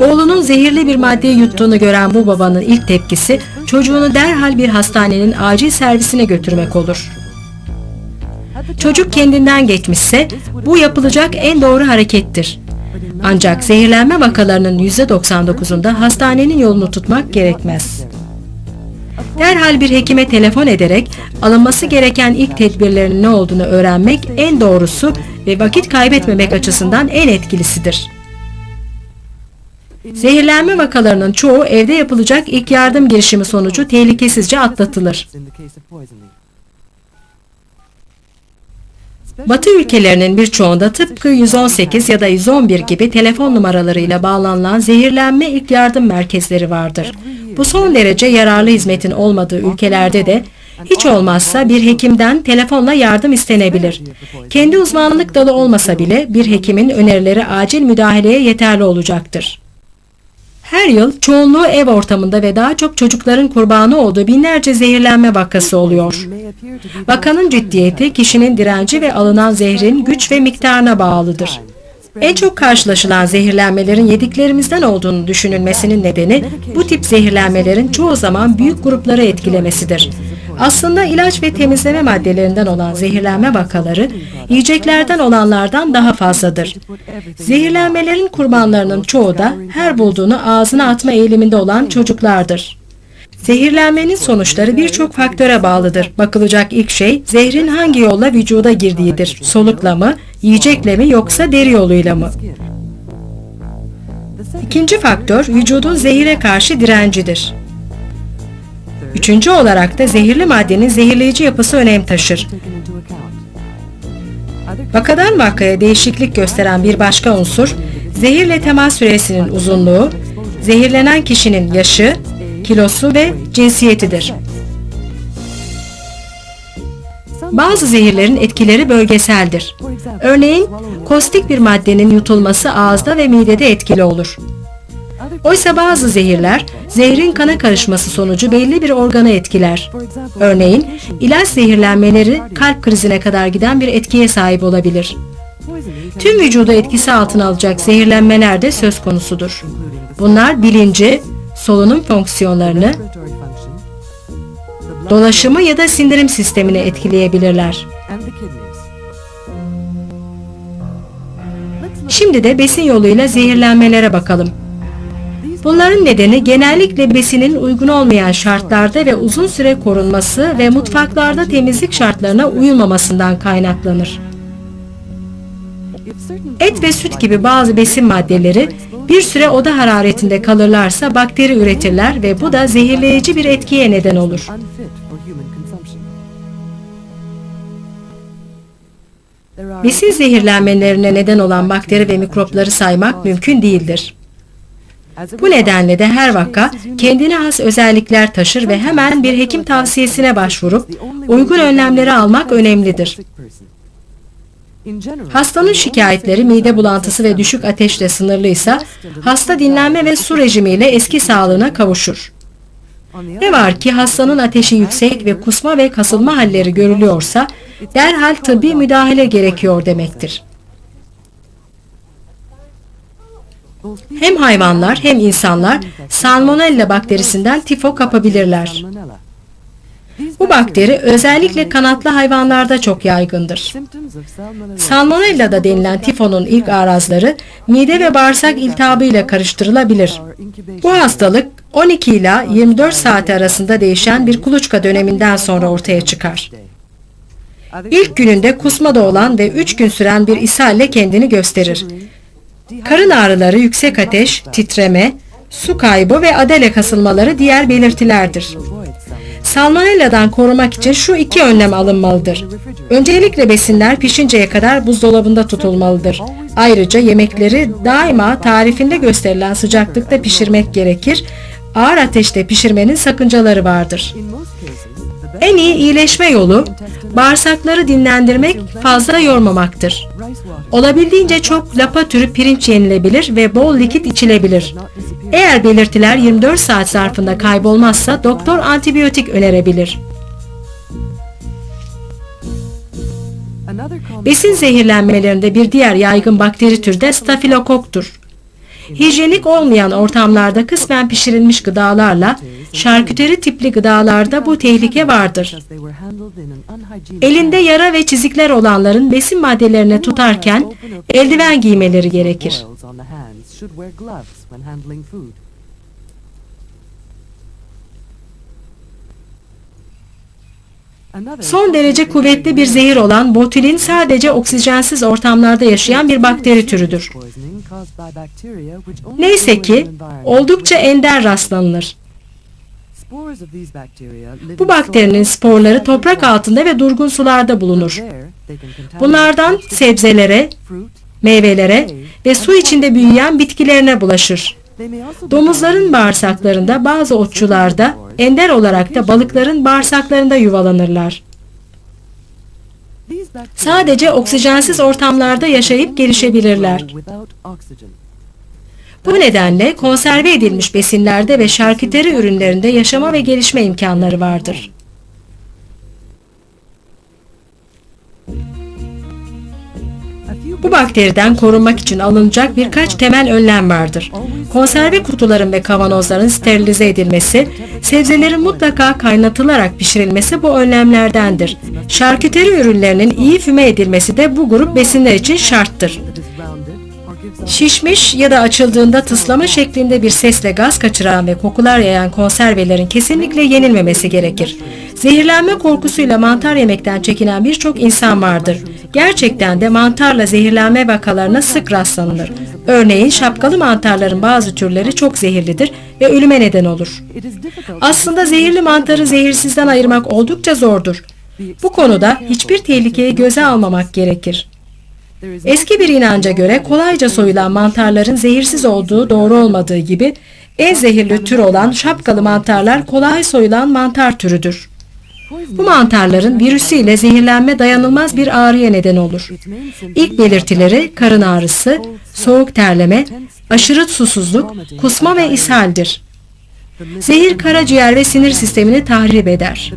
Oğlunun zehirli bir maddeyi yuttuğunu gören bu babanın ilk tepkisi çocuğunu derhal bir hastanenin acil servisine götürmek olur. Çocuk kendinden geçmişse bu yapılacak en doğru harekettir. Ancak zehirlenme vakalarının %99'unda hastanenin yolunu tutmak gerekmez. Derhal bir hekime telefon ederek alınması gereken ilk tedbirlerin ne olduğunu öğrenmek en doğrusu ve vakit kaybetmemek açısından en etkilisidir. Zehirlenme vakalarının çoğu evde yapılacak ilk yardım girişimi sonucu tehlikesizce atlatılır. Batı ülkelerinin birçoğunda tıpkı 118 ya da 111 gibi telefon numaralarıyla bağlanılan zehirlenme ilk yardım merkezleri vardır. Bu son derece yararlı hizmetin olmadığı ülkelerde de hiç olmazsa bir hekimden telefonla yardım istenebilir. Kendi uzmanlık dalı olmasa bile bir hekimin önerileri acil müdahaleye yeterli olacaktır. Her yıl çoğunluğu ev ortamında ve daha çok çocukların kurbanı olduğu binlerce zehirlenme vakası oluyor. Vakanın ciddiyeti kişinin direnci ve alınan zehrin güç ve miktarına bağlıdır. En çok karşılaşılan zehirlenmelerin yediklerimizden olduğunu düşünülmesinin nedeni bu tip zehirlenmelerin çoğu zaman büyük grupları etkilemesidir. Aslında ilaç ve temizleme maddelerinden olan zehirlenme vakaları yiyeceklerden olanlardan daha fazladır. Zehirlenmelerin kurbanlarının çoğu da her bulduğunu ağzına atma eğiliminde olan çocuklardır. Zehirlenmenin sonuçları birçok faktöre bağlıdır. Bakılacak ilk şey zehrin hangi yolla vücuda girdiğidir. Solukla mı, yiyecekle mi yoksa deri yoluyla mı? İkinci faktör vücudun zehire karşı direncidir. Üçüncü olarak da zehirli maddenin zehirleyici yapısı önem taşır. Vakadan vakaya değişiklik gösteren bir başka unsur, zehirle temas süresinin uzunluğu, zehirlenen kişinin yaşı, kilosu ve cinsiyetidir. Bazı zehirlerin etkileri bölgeseldir. Örneğin kostik bir maddenin yutulması ağızda ve midede etkili olur. Oysa bazı zehirler zehrin kana karışması sonucu belli bir organı etkiler. Örneğin ilaç zehirlenmeleri kalp krizine kadar giden bir etkiye sahip olabilir. Tüm vücudu etkisi altına alacak zehirlenmeler de söz konusudur. Bunlar bilinci, solunum fonksiyonlarını, dolaşımı ya da sindirim sistemini etkileyebilirler. Şimdi de besin yoluyla zehirlenmelere bakalım. Bunların nedeni genellikle besinin uygun olmayan şartlarda ve uzun süre korunması ve mutfaklarda temizlik şartlarına uyulmamasından kaynaklanır. Et ve süt gibi bazı besin maddeleri bir süre oda hararetinde kalırlarsa bakteri üretirler ve bu da zehirleyici bir etkiye neden olur. Besin zehirlenmelerine neden olan bakteri ve mikropları saymak mümkün değildir. Bu nedenle de her vaka kendine has özellikler taşır ve hemen bir hekim tavsiyesine başvurup uygun önlemleri almak önemlidir. Hastanın şikayetleri mide bulantısı ve düşük ateşle sınırlıysa hasta dinlenme ve su rejimiyle eski sağlığına kavuşur. Ne var ki hastanın ateşi yüksek ve kusma ve kasılma halleri görülüyorsa derhal tıbbi müdahale gerekiyor demektir. Hem hayvanlar hem insanlar salmonella bakterisinden tifo kapabilirler. Bu bakteri özellikle kanatlı hayvanlarda çok yaygındır. Salmonella da denilen tifonun ilk arazları mide ve bağırsak iltihabı ile karıştırılabilir. Bu hastalık 12 ila 24 saat arasında değişen bir kuluçka döneminden sonra ortaya çıkar. İlk gününde kusmada olan ve 3 gün süren bir ishalle kendini gösterir. Karın ağrıları, yüksek ateş, titreme, su kaybı ve adele kasılmaları diğer belirtilerdir. Salmonella'dan korumak için şu iki önlem alınmalıdır. Öncelikle besinler pişinceye kadar buzdolabında tutulmalıdır. Ayrıca yemekleri daima tarifinde gösterilen sıcaklıkta pişirmek gerekir. Ağır ateşte pişirmenin sakıncaları vardır. En iyi iyileşme yolu bağırsakları dinlendirmek, fazla yormamaktır. Olabildiğince çok lapa türü pirinç yenilebilir ve bol likit içilebilir. Eğer belirtiler 24 saat zarfında kaybolmazsa doktor antibiyotik önerebilir. Besin zehirlenmelerinde bir diğer yaygın bakteri türü de stafilokoktur. Hijyenik olmayan ortamlarda kısmen pişirilmiş gıdalarla, şarküteri tipli gıdalarda bu tehlike vardır. Elinde yara ve çizikler olanların besin maddelerini tutarken eldiven giymeleri gerekir. Son derece kuvvetli bir zehir olan botulin sadece oksijensiz ortamlarda yaşayan bir bakteri türüdür. Neyse ki oldukça ender rastlanılır. Bu bakterinin sporları toprak altında ve durgun sularda bulunur. Bunlardan sebzelere, meyvelere ve su içinde büyüyen bitkilerine bulaşır. Domuzların bağırsaklarında bazı otçularda, ender olarak da balıkların bağırsaklarında yuvalanırlar. Sadece oksijensiz ortamlarda yaşayıp gelişebilirler. Bu nedenle konserve edilmiş besinlerde ve şarküteri ürünlerinde yaşama ve gelişme imkanları vardır. Bu bakteriden korunmak için alınacak birkaç temel önlem vardır. Konserve kutuların ve kavanozların sterilize edilmesi, sebzelerin mutlaka kaynatılarak pişirilmesi bu önlemlerdendir. Şarküteri ürünlerinin iyi füme edilmesi de bu grup besinler için şarttır. Şişmiş ya da açıldığında tıslama şeklinde bir sesle gaz kaçıran ve kokular yayan konservelerin kesinlikle yenilmemesi gerekir. Zehirlenme korkusuyla mantar yemekten çekinen birçok insan vardır. Gerçekten de mantarla zehirlenme vakalarına sık rastlanılır. Örneğin şapkalı mantarların bazı türleri çok zehirlidir ve ölüme neden olur. Aslında zehirli mantarı zehirsizden ayırmak oldukça zordur. Bu konuda hiçbir tehlikeyi göze almamak gerekir. Eski bir inanca göre kolayca soyulan mantarların zehirsiz olduğu doğru olmadığı gibi en zehirli tür olan şapkalı mantarlar kolay soyulan mantar türüdür. Bu mantarların virüsüyle zehirlenme dayanılmaz bir ağrıya neden olur. İlk belirtileri karın ağrısı, soğuk terleme, aşırı susuzluk, kusma ve ishaldir. Zehir karaciğer ve sinir sistemini tahrip eder.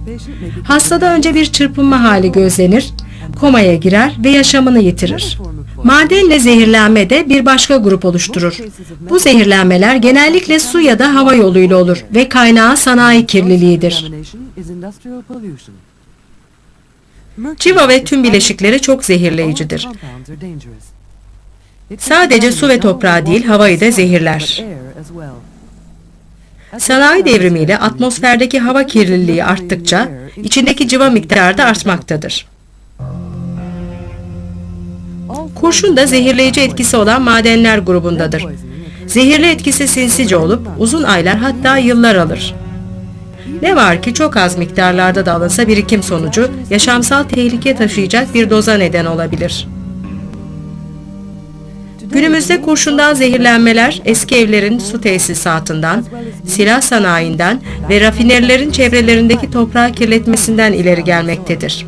Hastada önce bir çırpınma hali gözlenir, komaya girer ve yaşamını yitirir. Madenle zehirlenme de bir başka grup oluşturur. Bu zehirlenmeler genellikle su ya da hava yoluyla olur ve kaynağı sanayi kirliliğidir. Civa ve tüm bileşikleri çok zehirleyicidir. Sadece su ve toprağı değil havayı da zehirler. Sanayi devrimiyle atmosferdeki hava kirliliği arttıkça içindeki civa miktarı da artmaktadır. Kurşun da zehirleyici etkisi olan madenler grubundadır. Zehirli etkisi sinsice olup uzun aylar hatta yıllar alır. Ne var ki çok az miktarlarda da alınsa birikim sonucu yaşamsal tehlike taşıyacak bir doza neden olabilir. Günümüzde kurşundan zehirlenmeler eski evlerin su tesisatından, silah sanayinden ve rafinerilerin çevrelerindeki toprağı kirletmesinden ileri gelmektedir.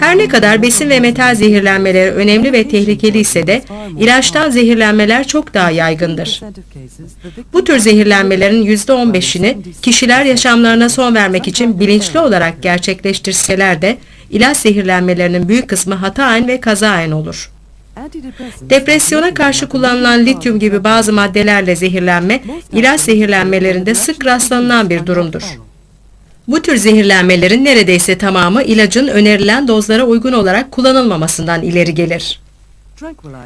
Her ne kadar besin ve metal zehirlenmeleri önemli ve tehlikeli ise de ilaçtan zehirlenmeler çok daha yaygındır. Bu tür zehirlenmelerin %15'ini kişiler yaşamlarına son vermek için bilinçli olarak gerçekleştirseler de ilaç zehirlenmelerinin büyük kısmı hataen ve kazaen olur. Depresyona karşı kullanılan lityum gibi bazı maddelerle zehirlenme, ilaç zehirlenmelerinde sık rastlanılan bir durumdur. Bu tür zehirlenmelerin neredeyse tamamı ilacın önerilen dozlara uygun olarak kullanılmamasından ileri gelir.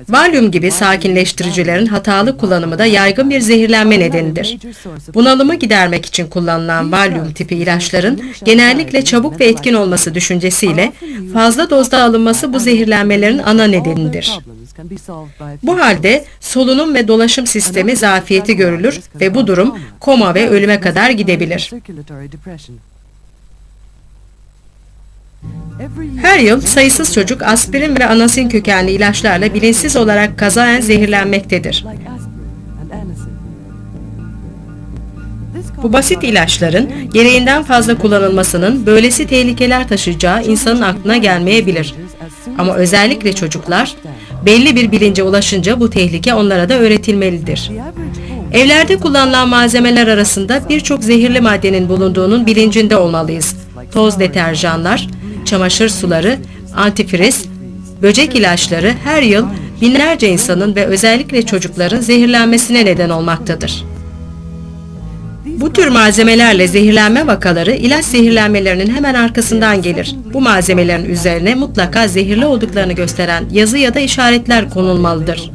Valium gibi sakinleştiricilerin hatalı kullanımı da yaygın bir zehirlenme nedenidir. Bunalımı gidermek için kullanılan Valium tipi ilaçların genellikle çabuk ve etkin olması düşüncesiyle fazla dozda alınması bu zehirlenmelerin ana nedenidir. Bu halde solunum ve dolaşım sistemi zafiyeti görülür ve bu durum koma ve ölüme kadar gidebilir. Her yıl sayısız çocuk aspirin ve anasin kökenli ilaçlarla bilinçsiz olarak kazaen zehirlenmektedir. Bu basit ilaçların gereğinden fazla kullanılmasının böylesi tehlikeler taşıyacağı insanın aklına gelmeyebilir. Ama özellikle çocuklar Belli bir bilince ulaşınca bu tehlike onlara da öğretilmelidir. Evlerde kullanılan malzemeler arasında birçok zehirli maddenin bulunduğunun bilincinde olmalıyız. Toz deterjanlar, çamaşır suları, antifriz, böcek ilaçları her yıl binlerce insanın ve özellikle çocukların zehirlenmesine neden olmaktadır. Bu tür malzemelerle zehirlenme vakaları ilaç zehirlenmelerinin hemen arkasından gelir. Bu malzemelerin üzerine mutlaka zehirli olduklarını gösteren yazı ya da işaretler konulmalıdır.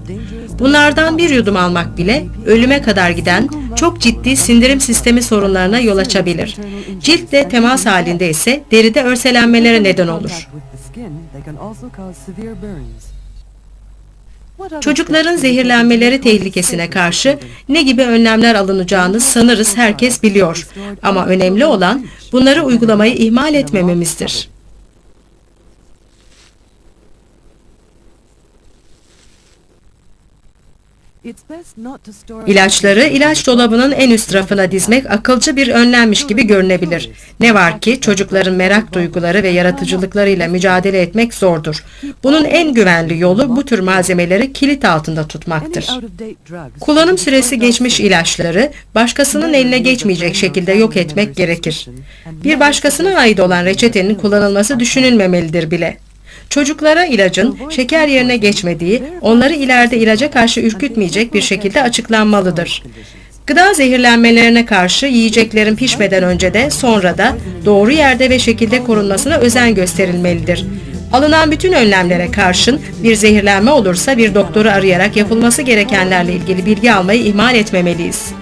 Bunlardan bir yudum almak bile ölüme kadar giden çok ciddi sindirim sistemi sorunlarına yol açabilir. Ciltle temas halinde ise deride örselenmelere neden olur. Çocukların zehirlenmeleri tehlikesine karşı ne gibi önlemler alınacağını sanırız herkes biliyor. Ama önemli olan bunları uygulamayı ihmal etmememizdir. İlaçları ilaç dolabının en üst rafına dizmek akılcı bir önlemmiş gibi görünebilir. Ne var ki çocukların merak duyguları ve yaratıcılıklarıyla mücadele etmek zordur. Bunun en güvenli yolu bu tür malzemeleri kilit altında tutmaktır. Kullanım süresi geçmiş ilaçları başkasının eline geçmeyecek şekilde yok etmek gerekir. Bir başkasına ait olan reçetenin kullanılması düşünülmemelidir bile. Çocuklara ilacın şeker yerine geçmediği, onları ileride ilaca karşı ürkütmeyecek bir şekilde açıklanmalıdır. Gıda zehirlenmelerine karşı yiyeceklerin pişmeden önce de sonra da doğru yerde ve şekilde korunmasına özen gösterilmelidir. Alınan bütün önlemlere karşın bir zehirlenme olursa bir doktoru arayarak yapılması gerekenlerle ilgili bilgi almayı ihmal etmemeliyiz.